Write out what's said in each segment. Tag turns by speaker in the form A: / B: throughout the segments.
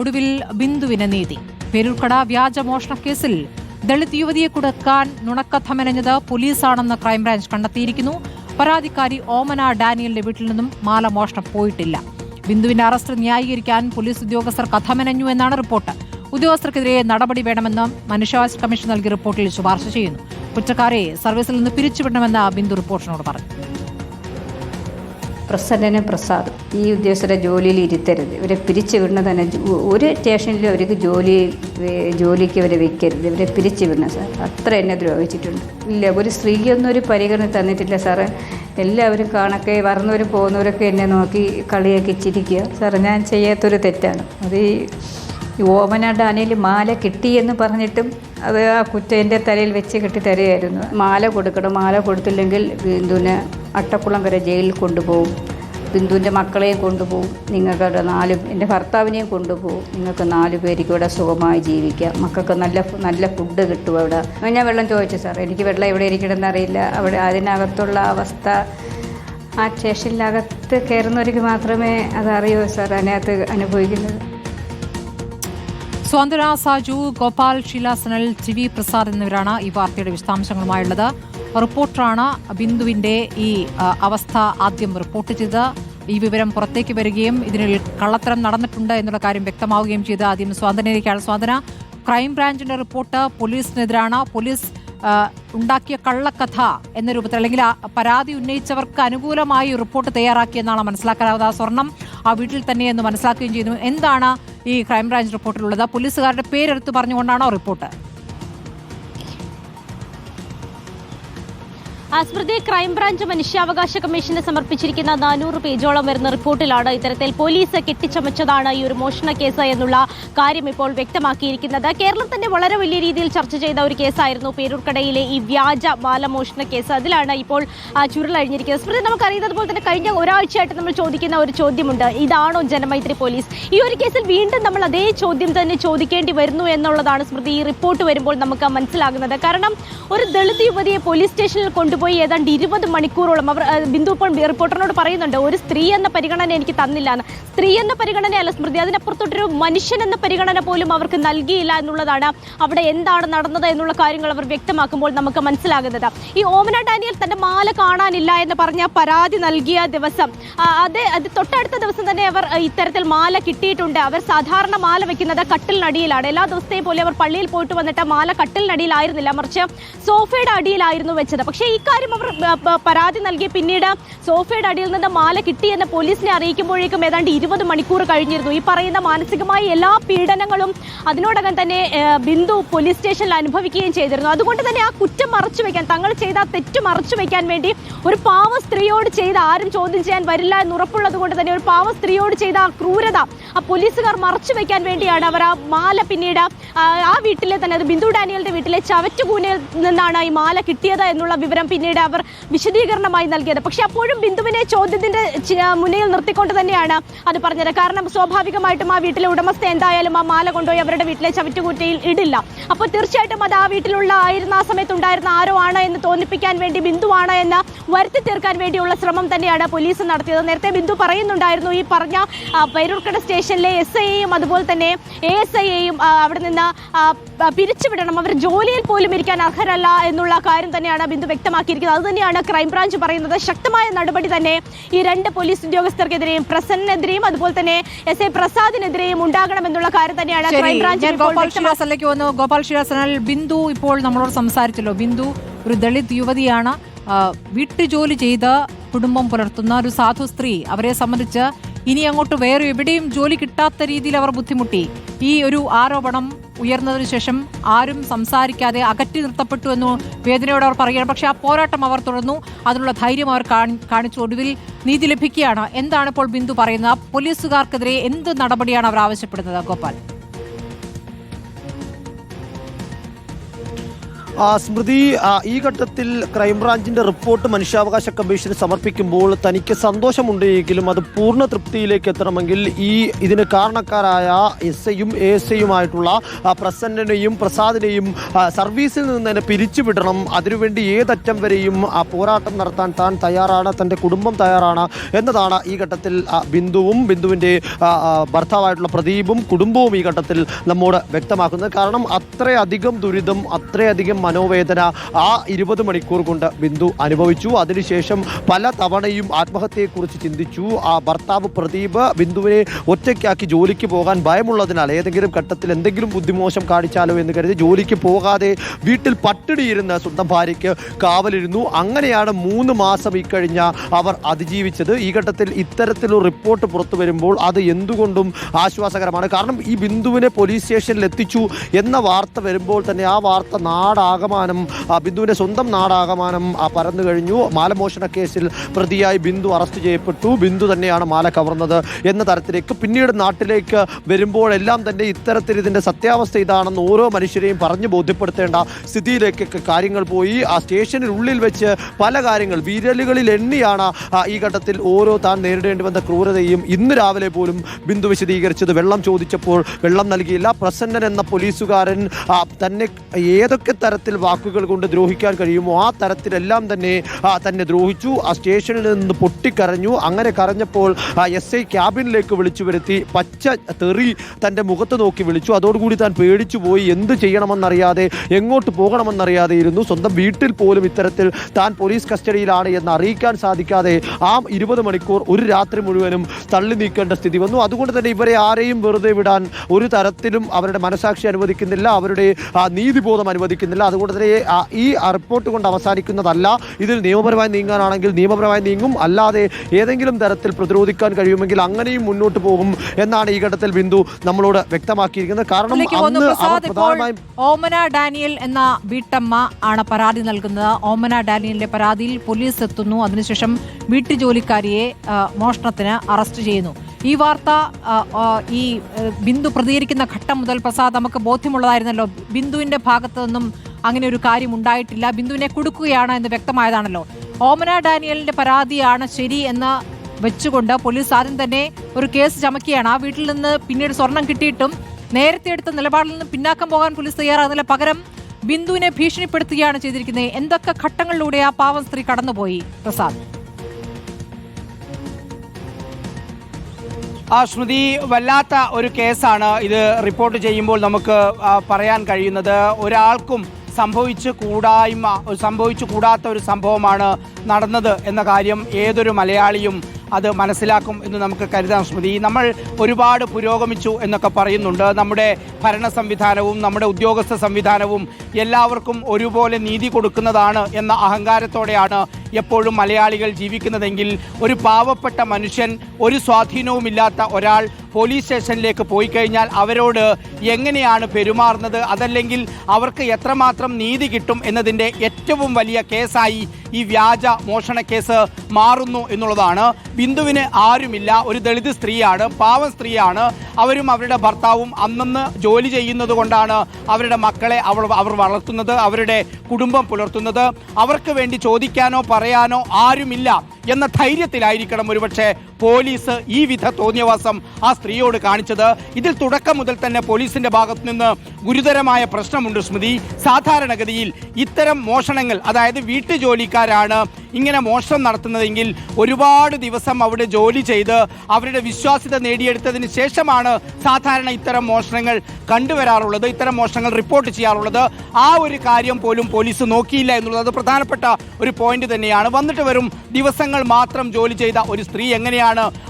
A: ഒടുവിൽ ബിന്ദുവിനെ നീതി. പേരൂർക്കട വ്യാജമോഷണ കേസിൽ ദളിത് യുവതിയെ കുടുക്കാൻ നുണക്കഥ മെനഞ്ഞത് പോലീസാണെന്ന് ക്രൈംബ്രാഞ്ച് കണ്ടെത്തിയിരിക്കുന്നു. പരാതിക്കാരി ഓമന ഡാനിയലിന്റെ വീട്ടിൽ നിന്നും മാല മോഷണം പോയിട്ടില്ല. ബിന്ദുവിന്റെ അറസ്റ്റ് ന്യായീകരിക്കാൻ പോലീസ് ഉദ്യോഗസ്ഥർ കഥമനഞ്ഞു എന്നാണ് റിപ്പോർട്ട്. ഉദ്യോഗസ്ഥർക്കെതിരെ നടപടി വേണമെന്ന് മനുഷ്യാവകാശ കമ്മീഷൻ നൽകിയ റിപ്പോർട്ടിൽ ശുപാർശ ചെയ്യുന്നു. കുറ്റക്കാരെ സർവീസിൽ നിന്ന് പിരിച്ചുവിടണമെന്ന് ബിന്ദു റിപ്പോർട്ടിനോട് പറഞ്ഞു.
B: പ്രസന്നനും പ്രസാദും. ഈ ഉദ്യോഗസ്ഥരെ ജോലിയിൽ ഇരുത്തരുത്. ഇവരെ പിരിച്ചു വിടണ തന്നെ ഒരു സ്റ്റേഷനിലും അവർക്ക് ജോലി ജോലിക്ക് ഇവരെ വെക്കരുത്. ഇവരെ പിരിച്ചു വിടണം സാർ. അത്ര എന്നെ ദ്രോഹിച്ചിട്ടുണ്ട്. ഇല്ല ഒരു സ്ത്രീയൊന്നും ഒരു പരിഗണന തന്നിട്ടില്ല സാറേ. എല്ലാവരും കാണൊക്കെ വരുന്നവരും പോകുന്നവരൊക്കെ എന്നെ നോക്കി കളിയാക്കി ചിരിക്കുക സാറേ ഞാൻ ചെയ്യാത്തൊരു തെറ്റാണ്. അത് ഈ ഈ ഓമന ഡാനിയിൽ മാല കിട്ടിയെന്ന് പറഞ്ഞിട്ടും അത് ആ കുറ്റേന്റെ തലയിൽ വെച്ച് കെട്ടി തരുകയായിരുന്നു. മാല കൊടുക്കണം. മാല കൊടുത്തില്ലെങ്കിൽ ബിന്ദുവിനെ വരെ ജയിലിൽ കൊണ്ടുപോകും. ബിന്ദുവിന്റെ മക്കളെയും കൊണ്ടുപോകും. നിങ്ങൾക്കവിടെ നാല് എന്റെ ഭർത്താവിനെയും കൊണ്ടുപോകും. നിങ്ങൾക്ക് നാല് പേർക്ക് ഇവിടെ സുഖമായി ജീവിക്കാം. മക്കൾക്ക് നല്ല നല്ല ഫുഡ് കിട്ടും അവിടെ. ഞാൻ വെള്ളം ചോദിച്ചു സാർ എനിക്ക് വെള്ളം എവിടെ ഇരിക്കണമെന്ന് അറിയില്ല. അവിടെ അതിനകത്തുള്ള അവസ്ഥ ആ സ്റ്റേഷനിലകത്ത് കയറുന്നവർക്ക് മാത്രമേ അതറിയൂ സാർ അതിനകത്ത് അനുഭവിക്കുന്നത്.
A: സ്വാതന്ത്യ സാജു ഗോപാൽ ഷീല സനൽ ടി വി പ്രസാദ് എന്നിവരാണ് ഈ വാർത്തയുടെ വിശദാംശങ്ങളുമായുള്ളത്. റിപ്പോർട്ടറാണ് ബിന്ദുവിന്റെ ഈ അവസ്ഥ ആദ്യം റിപ്പോർട്ട് ചെയ്ത് ഈ വിവരം പുറത്തേക്ക് വരികയും ഇതിനിൽ കള്ളത്തരം നടന്നിട്ടുണ്ട് എന്നുള്ള കാര്യം വ്യക്തമാവുകയും ചെയ്ത് ആദ്യം സ്വാതന്ത്ര്യയിലേക്കാണ് സ്വാതന്ത്ര്യ. ക്രൈംബ്രാഞ്ചിന്റെ റിപ്പോർട്ട് പോലീസിനെതിരാണ്. പോലീസ് ഉണ്ടാക്കിയ കള്ളക്കഥ എന്ന രൂപത്തിൽ അല്ലെങ്കിൽ പരാതി ഉന്നയിച്ചവർക്ക് അനുകൂലമായി റിപ്പോർട്ട് തയ്യാറാക്കിയെന്നാണ് മനസ്സിലാക്കാനാവുന്നത് ആ സ്വർണം ആ വീട്ടിൽ തന്നെയെന്ന് മനസ്സിലാക്കുകയും ചെയ്യുന്നു എന്താണ് ഈ ക്രൈംബ്രാഞ്ച് റിപ്പോർട്ടിലുള്ളത്. പോലീസുകാരുടെ പേരെടുത്ത് പറഞ്ഞുകൊണ്ടാണോ റിപ്പോർട്ട്?
C: സ്മൃതി ക്രൈംബ്രാഞ്ച് മനുഷ്യാവകാശ കമ്മീഷന് സമർപ്പിച്ചിരിക്കുന്ന നാനൂറ് പേജോളം വരുന്ന റിപ്പോർട്ടിലാണ് ഇത്തരത്തിൽ പോലീസ് കെട്ടിച്ചമച്ചതാണ് ഈ ഒരു മോഷണ കേസ് എന്നുള്ള കാര്യം ഇപ്പോൾ വ്യക്തമാക്കിയിരിക്കുന്നത്. കേരളം തന്നെ വളരെ വലിയ രീതിയിൽ ചർച്ച ചെയ്ത ഒരു കേസായിരുന്നു പേരൂർക്കടയിലെ ഈ വ്യാജ മാല മോഷണ കേസ്. അതിലാണ് ഇപ്പോൾ ചുരുളഴിഞ്ഞിരിക്കുന്നത്. സ്മൃതി നമുക്കറിയുന്നത് പോലെ തന്നെ കഴിഞ്ഞ ഒരാഴ്ചയായിട്ട് നമ്മൾ ചോദിക്കുന്ന ഒരു ചോദ്യമുണ്ട്. ഇതാണോ ജനമൈത്രി പോലീസ്? ഈ ഒരു കേസിൽ വീണ്ടും നമ്മൾ അതേ ചോദ്യം തന്നെ ചോദിക്കേണ്ടി വരുന്നു എന്നുള്ളതാണ് സ്മൃതി. ഈ റിപ്പോർട്ട് വരുമ്പോൾ നമുക്ക് മനസ്സിലാകുന്നത്. കാരണം ഒരു ദളിത് യുവതിയെ പോലീസ് സ്റ്റേഷനിൽ കൊണ്ടുപോയി ഏതാണ്ട് ഇരുപത് മണിക്കൂറോളം അവർ ബിന്ദു ഇപ്പോൾ റിപ്പോർട്ടറിനോട് പറയുന്നുണ്ട് ഒരു സ്ത്രീ എന്ന പരിഗണന എനിക്ക് തന്നില്ല എന്ന് സ്ത്രീ എന്ന പരിഗണനയല്ല സ്മൃതി അതിനപ്പുറത്തോട്ടൊരു മനുഷ്യൻ എന്ന പരിഗണന പോലും അവർക്ക് നൽകിയില്ല എന്നുള്ളതാണ് അവിടെ എന്താണ് നടന്നത് എന്നുള്ള കാര്യങ്ങൾ അവർ വ്യക്തമാക്കുമ്പോൾ നമുക്ക് മനസ്സിലാകുന്നത്. ഈ ഓമന ഡാനിയൽ തന്റെ മാല കാണാനില്ല എന്ന് പറഞ്ഞ പരാതി നൽകിയ ദിവസം അതേ അത് തൊട്ടടുത്ത ദിവസം തന്നെ അവർ ഇത്തരത്തിൽ മാല കിട്ടിയിട്ടുണ്ട്. അവർ സാധാരണ മാല വെക്കുന്നത് കട്ടിലിനടിയിലാണ്. എല്ലാ ദിവസത്തെയും പോലെ അവർ പള്ളിയിൽ പോയിട്ട് വന്നിട്ട് മാല കട്ടിലിനടിയിലായിരുന്നില്ല. മറിച്ച് സോഫയുടെ അടിയിലായിരുന്നു വെച്ചത്. പക്ഷേ ഈ കാര്യം അവർ പരാതി നൽകി. പിന്നീട് സോഫയുടെ അടിയിൽ നിന്ന് മാല കിട്ടിയെന്ന് പോലീസിനെ അറിയിക്കുമ്പോഴേക്കും ഏതാണ്ട് ഇരുപത് മണിക്കൂർ കഴിഞ്ഞിരുന്നു. ഈ പറയുന്ന മാനസികമായ എല്ലാ പീഡനങ്ങളും അതിനോടകം തന്നെ ബിന്ദു പോലീസ് സ്റ്റേഷനിൽ അനുഭവിക്കുകയും ചെയ്തിരുന്നു. അതുകൊണ്ട് തന്നെ ആ കുറ്റം മറച്ചു വെക്കാൻ തങ്ങൾ ചെയ്ത തെറ്റ് മറച്ചു വെക്കാൻ വേണ്ടി ഒരു പാവ സ്ത്രീയോട് ചെയ്ത ആരും ചോദ്യം ചെയ്യാൻ വരില്ല എന്ന് ഉറപ്പുള്ളത് കൊണ്ട് തന്നെ ഒരു പാവ സ്ത്രീയോട് ചെയ്ത ആ ക്രൂരത ആ പോലീസുകാർ മറച്ചു വെക്കാൻ വേണ്ടിയാണ് അവർ ആ മാല പിന്നീട് ആ വീട്ടിലെ തന്നെ അത് ബിന്ദു ഡാനിയലിന്റെ വീട്ടിലെ ചവറ്റുകൂനയിൽ നിന്നാണ് ഈ മാല കിട്ടിയത് എന്നുള്ള വിവരം പിന്നീട് അവർ വിശദീകരണമായി നൽകിയത്. പക്ഷെ അപ്പോഴും ബിന്ദുവിനെ ചോദ്യത്തിന്റെ മുന്നിൽ നിർത്തിക്കൊണ്ട് തന്നെയാണ് അത് പറഞ്ഞത്. കാരണം സ്വാഭാവികമായിട്ടും ആ വീട്ടിലെ ഉടമസ്ഥ എന്തായാലും ആ മാല കൊണ്ടുപോയി അവരുടെ വീട്ടിലെ ചവിറ്റുകൂറ്റയിൽ ഇടില്ല. അപ്പോൾ തീർച്ചയായിട്ടും അത് ആ വീട്ടിലുള്ള ആയിരുന്ന ആ സമയത്ത് ഉണ്ടായിരുന്ന ആരോ ആണ് എന്ന് തോന്നിപ്പിക്കാൻ വേണ്ടി ബിന്ദു ആണ് എന്ന് വരുത്തി തീർക്കാൻ വേണ്ടിയുള്ള ശ്രമം തന്നെയാണ് പോലീസ് നടത്തിയത്. നേരത്തെ ബിന്ദു പറയുന്നുണ്ടായിരുന്നു ഈ പറഞ്ഞ പേരൂർക്കട സ്റ്റേഷനിലെ എസ് ഐയെയും അതുപോലെ തന്നെ എ എസ് ഐയെയും അവിടെ നിന്ന് പിരിച്ചുവിടണം. അവർ ജോലിയിൽ പോലും ഇരിക്കാൻ അർഹരല്ല എന്നുള്ള കാര്യം തന്നെയാണ് ബിന്ദു വ്യക്തമാക്കിയിരിക്കുന്നത് അത് തന്നെയാണ് ക്രൈംബ്രാഞ്ച് പറയുന്നത്. ശക്തമായ നടപടി തന്നെ ഈ രണ്ട് പോലീസ് ഉദ്യോഗസ്ഥർക്കെതിരെയും പ്രസന്നനെതിരെയും അതുപോലെ തന്നെ എസ് എ പ്രസാദിനെതിരെയും ഉണ്ടാകണമെന്നുള്ള കാര്യം തന്നെയാണ് ക്രൈംബ്രാഞ്ച്
A: ഗോപാൽ. വന്നു. ഗോപാൽ ശ്രീവാസനാൽ ബിന്ദു ഇപ്പോൾ നമ്മളോട് സംസാരിച്ചല്ലോ. ബിന്ദു ഒരു ദളിത് യുവതിയാണ് വീട്ടുജോലി ചെയ്ത് കുടുംബം പുലർത്തുന്ന ഒരു സാധു സ്ത്രീ. അവരെ സംബന്ധിച്ച് ഇനി അങ്ങോട്ട് വേറെ എവിടെയും ജോലി കിട്ടാത്ത രീതിയിൽ അവർ ബുദ്ധിമുട്ടി. ഈ ഒരു ആരോപണം ഉയർന്നതിനു ശേഷം ആരും സംസാരിക്കാതെ അകറ്റി നിർത്തപ്പെട്ടു എന്ന് വേദനയോടെ അവർ പറയുകയാണ്. പക്ഷേ ആ പോരാട്ടം അവർ തുടർന്നു. അതിനുള്ള ധൈര്യം അവർ കാണിച്ചു. ഒടുവിൽ നീതി ലഭിക്കുകയാണ്. എന്താണ് ഇപ്പോൾ ബിന്ദു പറയുന്നത്? പോലീസുകാർക്കെതിരെ എന്ത് നടപടിയാണ് അവർ ആവശ്യപ്പെടുന്നത്? ഗോപാൽ.
D: സ്മൃതി ഈ ഘട്ടത്തിൽ ക്രൈംബ്രാഞ്ചിന്റെ റിപ്പോർട്ട് മനുഷ്യാവകാശ കമ്മീഷന് സമർപ്പിക്കുമ്പോൾ തനിക്ക് സന്തോഷമുണ്ട് എങ്കിലും അത് പൂർണ തൃപ്തിയിലേക്ക് എത്തണമെങ്കിൽ ഈ ഇതിന് കാരണക്കാരായ എസ് ഐയും എ എസ് ഐയുമായിട്ടുള്ള പ്രസന്നനെയും പ്രസാദിനെയും സർവീസിൽ നിന്ന് തന്നെ പിരിച്ചുവിടണം. അതിനുവേണ്ടി ഏതറ്റം വരെയും ആ പോരാട്ടം നടത്താൻ താൻ തയ്യാറാണ് തന്റെ കുടുംബം തയ്യാറാണ് എന്നതാണ് ഈ ഘട്ടത്തിൽ ബിന്ദുവും ബിന്ദുവിന്റെ ഭർത്താവായിട്ടുള്ള പ്രദീപും കുടുംബവും ഈ ഘട്ടത്തിൽ നമ്മോട് വ്യക്തമാക്കുന്നത്. കാരണം അത്രയധികം ദുരിതം അത്രയധികം മനോവേദന ആ ഇരുപത് മണിക്കൂർ കൊണ്ട് ബിന്ദു അനുഭവിച്ചു. അതിനുശേഷം പല തവണയും ആത്മഹത്യയെക്കുറിച്ച് ചിന്തിച്ചു. ആ ഭർത്താവ് പ്രദീപ് ബിന്ദുവിനെ ഒറ്റയ്ക്കാക്കി ജോലിക്ക് പോകാൻ ഭയമുള്ളതിനാൽ ഏതെങ്കിലും ഘട്ടത്തിൽ എന്തെങ്കിലും ബുദ്ധിമോശം കാണിച്ചാലോ എന്ന് കരുതി ജോലിക്ക് പോകാതെ വീട്ടിൽ പട്ടിണിയിരുന്ന സ്വന്തം ഭാര്യയ്ക്ക് കാവലിരുന്നു. അങ്ങനെയാണ് മൂന്ന് മാസം ഇക്കഴിഞ്ഞ അവർ അതിജീവിച്ചത്. ഈ ഘട്ടത്തിൽ ഇത്തരത്തിലൊരു റിപ്പോർട്ട് പുറത്തു വരുമ്പോൾ അത് എന്തുകൊണ്ടും ആശ്വാസകരമാണ്. കാരണം ഈ ബിന്ദുവിനെ പോലീസ് സ്റ്റേഷനിൽ എത്തിച്ചു എന്ന വാർത്ത വരുമ്പോൾ തന്നെ ആ വാർത്ത നാടാകമാനം ആ ബിന്ദുവിന്റെ സ്വന്തം നാടാകമാനം പരന്നു കഴിഞ്ഞു. മാലമോഷണ കേസിൽ പ്രതിയായി ബിന്ദു അറസ്റ്റ് ചെയ്യപ്പെട്ടു. ബിന്ദു തന്നെയാണ് മാല കവർന്നത് എന്ന തരത്തിലേക്ക് പിന്നീട് നാട്ടിലേക്ക് വരുമ്പോഴെല്ലാം തന്നെ ഇത്തരത്തിൽ ഇതിന്റെ സത്യാവസ്ഥ ഇതാണെന്ന് ഓരോ മനുഷ്യരെയും പറഞ്ഞു ബോധ്യപ്പെടുത്തേണ്ട സ്ഥിതിയിലേക്കൊക്കെ കാര്യങ്ങൾ പോയി. ആ സ്റ്റേഷനിലുള്ളിൽ വെച്ച് പല കാര്യങ്ങൾ വിരലുകളിൽ എണ്ണിയാണ് ഈ ഘട്ടത്തിൽ ഓരോ താൻ നേരിടേണ്ടി വന്ന ക്രൂരതയും ഇന്ന് രാവിലെ പോലും ബിന്ദു വിശദീകരിച്ചത്. വെള്ളം ചോദിച്ചപ്പോൾ വെള്ളം നൽകിയില്ല. പ്രസന്നൻ എന്ന പോലീസുകാരൻ തന്നെ ഏതൊക്കെ തരത്തിൽ വാക്കുകൾ കൊണ്ട് ദ്രോഹിക്കാൻ കഴിയുമോ? ആ തരത്തിലെല്ലാം തന്നെ തന്നെ ദ്രോഹിച്ചു. ആ സ്റ്റേഷനിൽ നിന്ന് പൊട്ടിക്കരഞ്ഞു. അങ്ങനെ കരഞ്ഞപ്പോൾ എസ് ഐ ക്യാബിനിലേക്ക് വിളിച്ചു വരുത്തി പച്ച തെറി തന്റെ മുഖത്ത് നോക്കി വിളിച്ചു. അതോടുകൂടി താൻ പേടിച്ചു പോയി. എന്ത് ചെയ്യണമെന്നറിയാതെ എങ്ങോട്ട് പോകണമെന്നറിയാതെ ഇരുന്നു. സ്വന്തം വീട്ടിൽ പോലും ഇത്തരത്തിൽ താൻ പോലീസ് കസ്റ്റഡിയിലാണ് എന്ന് അറിയിക്കാൻ സാധിക്കാതെ ആ ഇരുപത് മണിക്കൂർ ഒരു രാത്രി മുഴുവനും തള്ളി നീക്കേണ്ട സ്ഥിതി വന്നു. അതുകൊണ്ട് തന്നെ ഇവരെ ആരെയും വെറുതെ വിടാൻ ഒരു തരത്തിലും അവരുടെ മനസാക്ഷി അനുവദിക്കുന്നില്ല. അവരുടെ നീതിബോധം അനുവദിക്കുന്നില്ല. അതുകൊണ്ട് തന്നെ ഈ റിപ്പോർട്ട് കൊണ്ട് അവസാനിക്കുന്നതല്ല. ഇതിൽ നിയമപരമായി നീങ്ങാനാണെങ്കിൽ നിയമപരമായി നീങ്ങും. അല്ലാതെ ഏതെങ്കിലും തരത്തിൽ പ്രതിരോധിക്കാൻ കഴിയുമെങ്കിൽ അങ്ങനെയും മുന്നോട്ട് പോകും എന്നാണ് ഈ ഘട്ടത്തിൽ ബിന്ദു നമ്മളോട് വ്യക്തമാക്കിയിരിക്കുന്നത്. കാരണം
A: ഓമന ഡാനിയൽ എന്ന വീട്ടമ്മ ആണ് പരാതി നൽകുന്നത്. ഓമന ഡാനിയലിന്റെ പരാതിയിൽ പോലീസ് എത്തുന്നു. അതിനുശേഷം വീട്ടുജോലിക്കാരിയെ ജോലിക്കാരിയെ മോഷണത്തിന് അറസ്റ്റ് ചെയ്യുന്നു. ഈ വാർത്ത ഈ ബിന്ദു പ്രതികരിക്കുന്ന ഘട്ടം മുതൽ പ്രസാദ് നമുക്ക് ബോധ്യമുള്ളതായിരുന്നല്ലോ. ബിന്ദുവിന്റെ ഭാഗത്തു നിന്നും അങ്ങനെ ഒരു കാര്യം ഉണ്ടായിട്ടില്ല. ബിന്ദുവിനെ കൊടുക്കുകയാണ് എന്ന് വ്യക്തമായതാണല്ലോ. ഓമന ഡാനിയലിന്റെ പരാതിയാണ് ശരി എന്ന് വെച്ചുകൊണ്ട് പോലീസ് ആദ്യം തന്നെ ഒരു കേസ് ചമക്കുകയാണ്. ആ വീട്ടിൽ നിന്ന് പിന്നീട് സ്വർണം കിട്ടിയിട്ടും നേരത്തെ എടുത്ത നിലപാടിൽ നിന്ന് പിന്നാക്കം പോകാൻ പോലീസ് തയ്യാറാകുന്നില്ല പകരം ബിന്ദുവിനെ ഭീഷണിപ്പെടുത്തുകയാണ് ചെയ്തിരിക്കുന്നത്. എന്തൊക്കെ ഘട്ടങ്ങളിലൂടെ ആ പാവം സ്ത്രീ കടന്നുപോയി? പ്രസാദ്.
E: ആ സ്മൃതി വല്ലാത്ത ഒരു കേസാണ് ഇത് റിപ്പോർട്ട് ചെയ്യുമ്പോൾ നമുക്ക് പറയാൻ കഴിയുന്നത്. ഒരാൾക്കും സംഭവിച്ചു കൂടായ്മ സംഭവിച്ചു കൂടാത്ത ഒരു സംഭവമാണ് നടന്നത് എന്ന കാര്യം ഏതൊരു മലയാളിയും അത് മനസ്സിലാക്കും എന്ന് നമുക്ക് കരുതാൻ സ്മൃതി നമ്മൾ ഒരുപാട് പുരോഗമിച്ചു എന്നൊക്കെ പറയുന്നുണ്ട്. നമ്മുടെ ഭരണ സംവിധാനവും നമ്മുടെ ഉദ്യോഗസ്ഥ സംവിധാനവും എല്ലാവർക്കും ഒരുപോലെ നീതി കൊടുക്കുന്നതാണ് എന്ന അഹങ്കാരത്തോടെയാണ് എപ്പോഴും മലയാളികൾ ജീവിക്കുന്നതെങ്കിൽ ഒരു പാവപ്പെട്ട മനുഷ്യൻ ഒരു സ്വാധീനവുമില്ലാത്ത ഒരാൾ പോലീസ് സ്റ്റേഷനിലേക്ക് പോയി കഴിഞ്ഞാൽ അവരോട് എങ്ങനെയാണ് പെരുമാറുന്നത്? അതല്ലെങ്കിൽ അവർക്ക് എത്രമാത്രം നീതി കിട്ടും എന്നതിന്റെ ഏറ്റവും വലിയ കേസായി ഈ വ്യാജ മോഷണ കേസ് മാറുന്നു എന്നുള്ളതാണ്. ബിന്ദുവിന് ആരുമില്ല. ഒരു ദളിത് സ്ത്രീയാണ് പാവം സ്ത്രീയാണ്. അവരും അവരുടെ ഭർത്താവും അന്നന്ന് ജോലി ചെയ്യുന്നത് കൊണ്ടാണ് അവരുടെ മക്കളെ അവർ അവർ വളർത്തുന്നത് അവരുടെ കുടുംബം പുലർത്തുന്നത്. അവർക്ക് വേണ്ടി ചോദിക്കാനോ പറയാനോ ആരുമില്ല എന്ന ധൈര്യത്തിലായിരിക്കണം ഒരുപക്ഷെ പോലീസ് ഈ വിധ തോന്നിയവാസം ആ സ്ത്രീയോട് കാണിച്ചത്. ഇതിൽ തുടക്കം മുതൽ തന്നെ പോലീസിന്റെ ഭാഗത്തു നിന്ന് ഗുരുതരമായ പ്രശ്നമുണ്ട് സ്മൃതി. സാധാരണഗതിയിൽ ഇത്തരം മോഷണങ്ങൾ അതായത് വീട്ടുജോലിക്കാരാണ് ഇങ്ങനെ മോഷണം നടത്തുന്നതെങ്കിൽ ഒരുപാട് ദിവസം അവിടെ ജോലി ചെയ്ത് അവരുടെ വിശ്വാസ്യത നേടിയെടുത്തതിന് ശേഷമാണ് സാധാരണ ഇത്തരം മോഷണങ്ങൾ കണ്ടുവരാറുള്ളത് ഇത്തരം മോഷണങ്ങൾ റിപ്പോർട്ട് ചെയ്യാറുള്ളത്. ആ ഒരു കാര്യം പോലും പോലീസ് നോക്കിയില്ല എന്നുള്ളത് പ്രധാനപ്പെട്ട ഒരു പോയിന്റ് തന്നെയാണ്. വന്നിട്ട് വരും ദിവസങ്ങൾ മാത്രം ജോലി ചെയ്ത ഒരു സ്ത്രീ എങ്ങനെയാണ്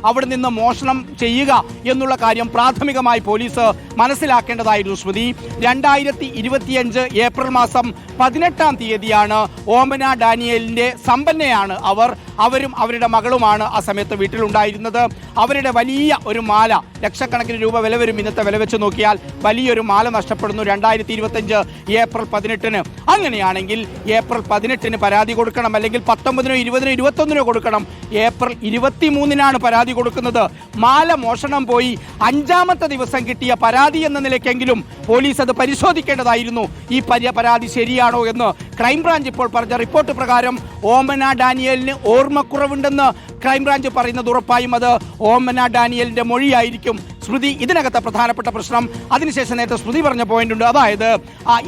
E: അവിടെ നിന്ന് മോഷണം ചെയ്യുക എന്നുള്ള കാര്യം പ്രാഥമികമായി പോലീസ് മനസ്സിലാക്കേണ്ടതായിരുന്നു സ്മൃതി രണ്ടായിരത്തി ഇരുപത്തിയഞ്ച് ഏപ്രിൽ മാസം പതിനെട്ടാം തീയതിയാണ് ഓമന ഡാനിയലിന്റെ സമ്പന്നയാണ് അവർ അവരും അവരുടെ മകളുമാണ് ആ സമയത്ത് വീട്ടിലുണ്ടായിരുന്നത്. അവരുടെ വലിയ ഒരു മാല ലക്ഷക്കണക്കിന് രൂപ വില വരും ഇന്നത്തെ വില വെച്ച് നോക്കിയാൽ. വലിയൊരു മാല നഷ്ടപ്പെടുന്നു രണ്ടായിരത്തി ഇരുപത്തഞ്ച് ഏപ്രിൽ പതിനെട്ടിന്. അങ്ങനെയാണെങ്കിൽ ഏപ്രിൽ പതിനെട്ടിന് പരാതി കൊടുക്കണം അല്ലെങ്കിൽ പത്തൊമ്പതിനോ ഇരുപതിനോ ഇരുപത്തൊന്നിനോ കൊടുക്കണം. ഏപ്രിൽ ഇരുപത്തി മൂന്നിനാണ് പരാതി കൊടുക്കുന്നത്. മാല മോഷണം പോയി അഞ്ചാമത്തെ ദിവസം കിട്ടിയ പരാതി എന്ന നിലയ്ക്കെങ്കിലും പോലീസ് അത് പരിശോധിക്കേണ്ടതായിരുന്നു. ഈ പരി- പരാതി ശരിയാണോ എന്ന്. ക്രൈംബ്രാഞ്ച് ഇപ്പോൾ പറഞ്ഞ റിപ്പോർട്ട് പ്രകാരം ഓമന ഡാനിയലിന് ഓർമ്മക്കുറവുണ്ടെന്ന് ക്രൈംബ്രാഞ്ച് പറയുന്നത് ഉറപ്പായും അത് ഓമന ഡാനിയലിന്റെ മൊഴിയായിരിക്കും. ശ്രുതി ഇതിനകത്തെ പ്രധാനപ്പെട്ട പ്രശ്നം. അതിനുശേഷം നേരത്തെ ശ്രുതി പറഞ്ഞ പോയിന്റ് ഉണ്ട്. അതായത്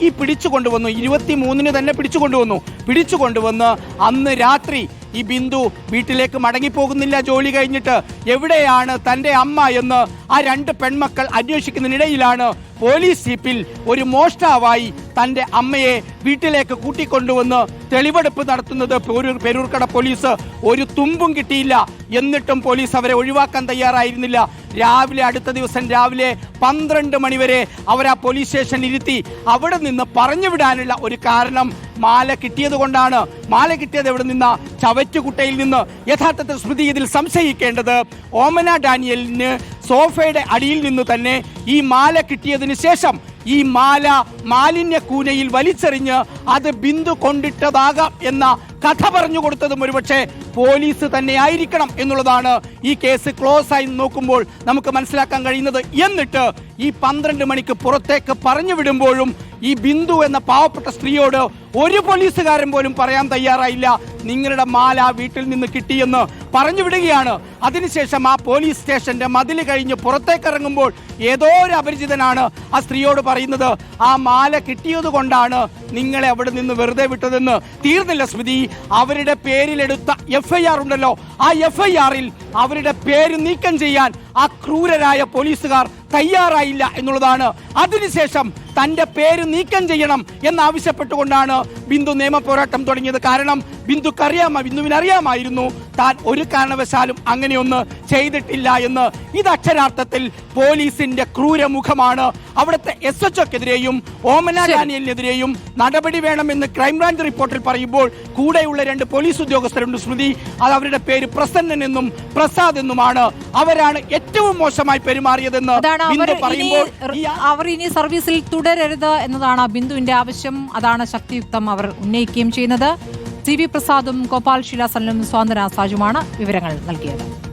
E: ഈ പിടിച്ചു കൊണ്ടുവന്നു ഇരുപത്തി മൂന്നിന് തന്നെ പിടിച്ചു കൊണ്ടുവന്നു. പിടിച്ചു കൊണ്ടുവന്ന് അന്ന് രാത്രി ഈ ബിന്ദു വീട്ടിലേക്ക് മടങ്ങിപ്പോകുന്നില്ല ജോലി കഴിഞ്ഞിട്ട്. എവിടെയാണ് തന്റെ അമ്മ എന്ന് ആ രണ്ട് പെൺമക്കൾ അന്വേഷിക്കുന്നതിനിടയിലാണ് പോലീസ് ജീപ്പിൽ ഒരു മോഷ്ടാവായി തന്റെ അമ്മയെ വീട്ടിലേക്ക് കൂട്ടിക്കൊണ്ടുവന്ന് തെളിവെടുപ്പ് നടത്തുന്നത് പേരൂർ പേരൂർക്കട പോലീസ് ഒരു തുമ്പും കിട്ടിയില്ല. എന്നിട്ടും പോലീസ് അവരെ ഒഴിവാക്കാൻ തയ്യാറായിരുന്നില്ല. രാവിലെ അടുത്ത ദിവസം രാവിലെ പന്ത്രണ്ട് മണിവരെ അവർ ആ പോലീസ് സ്റ്റേഷനിൽ ഇരുത്തി അവിടെ നിന്ന് പറഞ്ഞു വിടാനുള്ള ഒരു കാരണം മാല കിട്ടിയത് കൊണ്ടാണ്. മാല കിട്ടിയത് എവിടെ നിന്ന? ചവറ്റുകുട്ടയിൽ നിന്ന്. യഥാർത്ഥത്തിൽ സ്മൃതി ഇതിൽ സംശയിക്കേണ്ടത് ഓമന ഡാനിയലിന് സോഫയുടെ അടിയിൽ നിന്ന് തന്നെ ഈ മാല കിട്ടിയതിന് ശേഷം ഈ മാല മാലിന്യ കൂനയിൽ വലിച്ചെറിഞ്ഞ് അത് ബിന്ദു കൊണ്ടിട്ടതാകാം എന്ന കഥ പറഞ്ഞു കൊടുത്തതും ഒരുപക്ഷെ പോലീസ് തന്നെ ആയിരിക്കണം എന്നുള്ളതാണ് ഈ കേസ് ക്ലോസ് ആയി നോക്കുമ്പോൾ നമുക്ക് മനസ്സിലാക്കാൻ കഴിയുന്നത്. എന്നിട്ട് ഈ പന്ത്രണ്ട് മണിക്ക് പുറത്തേക്ക് പറഞ്ഞു വിടുമ്പോഴും ഈ ബിന്ദു എന്ന പാവപ്പെട്ട സ്ത്രീയോട് ഒരു പോലീസുകാരൻ പോലും പറയാൻ തയ്യാറായില്ല. നിങ്ങളുടെ മാല വീട്ടിൽ നിന്ന് കിട്ടിയെന്ന് പറഞ്ഞു വിടുകയാണ്. അതിനുശേഷം ആ പോലീസ് സ്റ്റേഷന്റെ മതിൽ കഴിഞ്ഞ് പുറത്തേക്ക് ഇറങ്ങുമ്പോൾ ഏതോ ഒരു അപരിചിതനാണ് ആ സ്ത്രീയോട് പറയുന്നത് ആ മാല കിട്ടിയത് കൊണ്ടാണ് നിങ്ങളെ അവിടെ നിന്ന് വെറുതെ വിട്ടതെന്ന്. തീർന്നില്ല സ്മൃതി. അവരുടെ പേരിലെടുത്ത എഫ് ഐ ആർ ഉണ്ടല്ലോ ആ എഫ് ഐ ആറിൽ അവരുടെ പേര് നീക്കം ചെയ്യാൻ ആ ക്രൂരരായ പോലീസുകാർ തയ്യാറായില്ല എന്നുള്ളതാണ്. അതിനുശേഷം തന്റെ പേര് നീക്കം ചെയ്യണം എന്നാവശ്യപ്പെട്ടുകൊണ്ടാണ് ബിന്ദു നിയമ പോരാട്ടം തുടങ്ങിയത്. കാരണം ബിന്ദുക്ക് അറിയാമ ബിന്ദുവിന് അറിയാമായിരുന്നു. താൻ ഒരു കാരണവശാലും അങ്ങനെയൊന്ന് ചെയ്തിട്ടില്ല എന്ന്. ഇത് അക്ഷരാർത്ഥത്തിൽ പോലീസിന്റെ ക്രൂരമുഖമാണ്. അവിടുത്തെ എസ് എച്ച് ഒക്കെതിരെയും ഓമന ഡാനിയലിനെതിരെയും നടപടി വേണമെന്ന് ക്രൈംബ്രാഞ്ച് റിപ്പോർട്ടിൽ പറയുമ്പോൾ കൂടെയുള്ള രണ്ട് പോലീസ് ഉദ്യോഗസ്ഥരുണ്ട് സ്മൃതി അത് അവരുടെ പേര് പ്രസന്നൻ എന്നും പ്രസാദ് എന്നുമാണ്. അവരാണ് ഏറ്റവും മോശമായി പെരുമാറിയതെന്ന് ബിന്ദു പറയുമ്പോൾ
A: അവർ ഇനി സർവീസിൽ തുടരരുത് എന്നതാണ് ബിന്ദുവിന്റെ ആവശ്യം. അതാണ് ശക്തിയുക്തം അവർ ഉന്നയിക്കുകയും ചെയ്യുന്നത്. സി വി പ്രസാദും ഗോപാൽ ശീലാസനും സ്വാതന്ത്ര്യ സാജുമാണ് വിവരങ്ങൾ നൽകിയത്